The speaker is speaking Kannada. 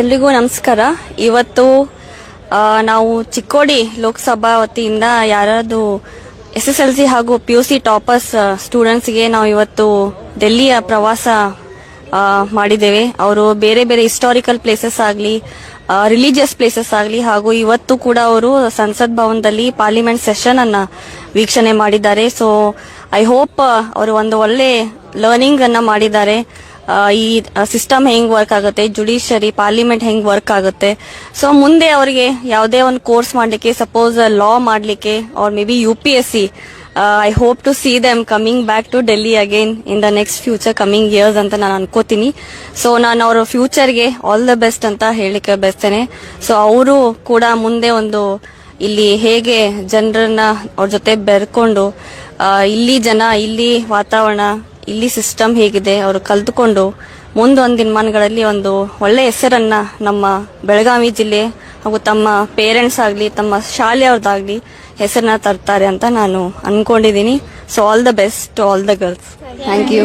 ಎಲ್ರಿಗೂ ನಮಸ್ಕಾರ. ಇವತ್ತು ನಾವು ಚಿಕ್ಕೋಡಿ ಲೋಕಸಭಾ ವತಿಯಿಂದ ಯಾರಾದ್ರು ಎಸ್ ಎಸ್ ಎಲ್ ಸಿ ಹಾಗೂ ಪಿ ಯು ಸಿ ಟಾಪರ್ಸ್ ಸ್ಟೂಡೆಂಟ್ಸ್ಗೆ ನಾವು ಇವತ್ತು ಡೆಲ್ಲಿಯ ಪ್ರವಾಸ ಮಾಡಿದ್ದೇವೆ. ಅವರು ಬೇರೆ ಬೇರೆ ಹಿಸ್ಟಾರಿಕಲ್ ಪ್ಲೇಸಸ್ ಆಗಲಿ ರಿಲಿಜಿಯಸ್ ಪ್ಲೇಸಸ್ ಆಗಲಿ ಹಾಗೂ ಇವತ್ತು ಕೂಡ ಅವರು ಸಂಸತ್ ಭವನದಲ್ಲಿ ಪಾರ್ಲಿಮೆಂಟ್ ಸೆಷನ್ ಅನ್ನ ವೀಕ್ಷಣೆ ಮಾಡಿದ್ದಾರೆ. ಸೊ, ಐ ಹೋಪ್ ಅವರು ಒಂದು ಒಳ್ಳೆ ಲರ್ನಿಂಗ್ ಅನ್ನ ಮಾಡಿದ್ದಾರೆ. ಈ ಸಿಸ್ಟಮ್ ಹೆಂಗ್ ವರ್ಕ್ ಆಗುತ್ತೆ ಜುಡಿಷರಿ ಪಾರ್ಲಿಮೆಂಟ್ ಹೆಂಗ್ ವರ್ಕ್ ಆಗುತ್ತೆ. ಸೊ ಮುಂದೆ ಅವರಿಗೆ ಯಾವುದೇ ಒಂದು ಕೋರ್ಸ್ ಮಾಡ್ಲಿಕ್ಕೆ ಸಪೋಸ್ ಲಾ ಮಾಡ್ಲಿಕ್ಕೆ or maybe U P S C I hope to see them coming back to Delhi again in the next future coming years ಅಂತ ನಾನು ಅನ್ಕೋತೀನಿ. ಸೊ ನಾನು ಅವರ ಫ್ಯೂಚರ್ಗೆ ಆಲ್ ದ ಬೆಸ್ಟ್ ಅಂತ ಹೇಳಿಕ್ಕೆ ಬಯಸ್ತೇನೆ. ಸೊ ಅವರು ಕೂಡ ಮುಂದೆ ಒಂದು ಇಲ್ಲಿ ಹೇಗೆ ಜನರನ್ನ ಅವ್ರ ಜೊತೆ ಬೆರ್ಕೊಂಡು ಇಲ್ಲಿ ಜನ, ಇಲ್ಲಿ ವಾತಾವರಣ, ಇಲ್ಲಿ ಸಿಸ್ಟಮ್ ಹೇಗಿದೆ, ಅವರು ಕಲ್ತುಕೊಂಡು ಮುಂದೊಂದು ದಿನಮಾನಗಳಲ್ಲಿ ಒಂದು ಒಳ್ಳೆ ಹೆಸರನ್ನ ನಮ್ಮ ಬೆಳಗಾವಿ ಜಿಲ್ಲೆ ಹಾಗೂ ತಮ್ಮ ಪೇರೆಂಟ್ಸ್ ಆಗಲಿ, ತಮ್ಮ ಶಾಲೆಯವ್ರದ್ದಾಗಲಿ ಹೆಸರನ್ನ ತರ್ತಾರೆ ಅಂತ ನಾನು ಅನ್ಕೊಂಡಿದ್ದೀನಿ. So all the best to all the girls thank you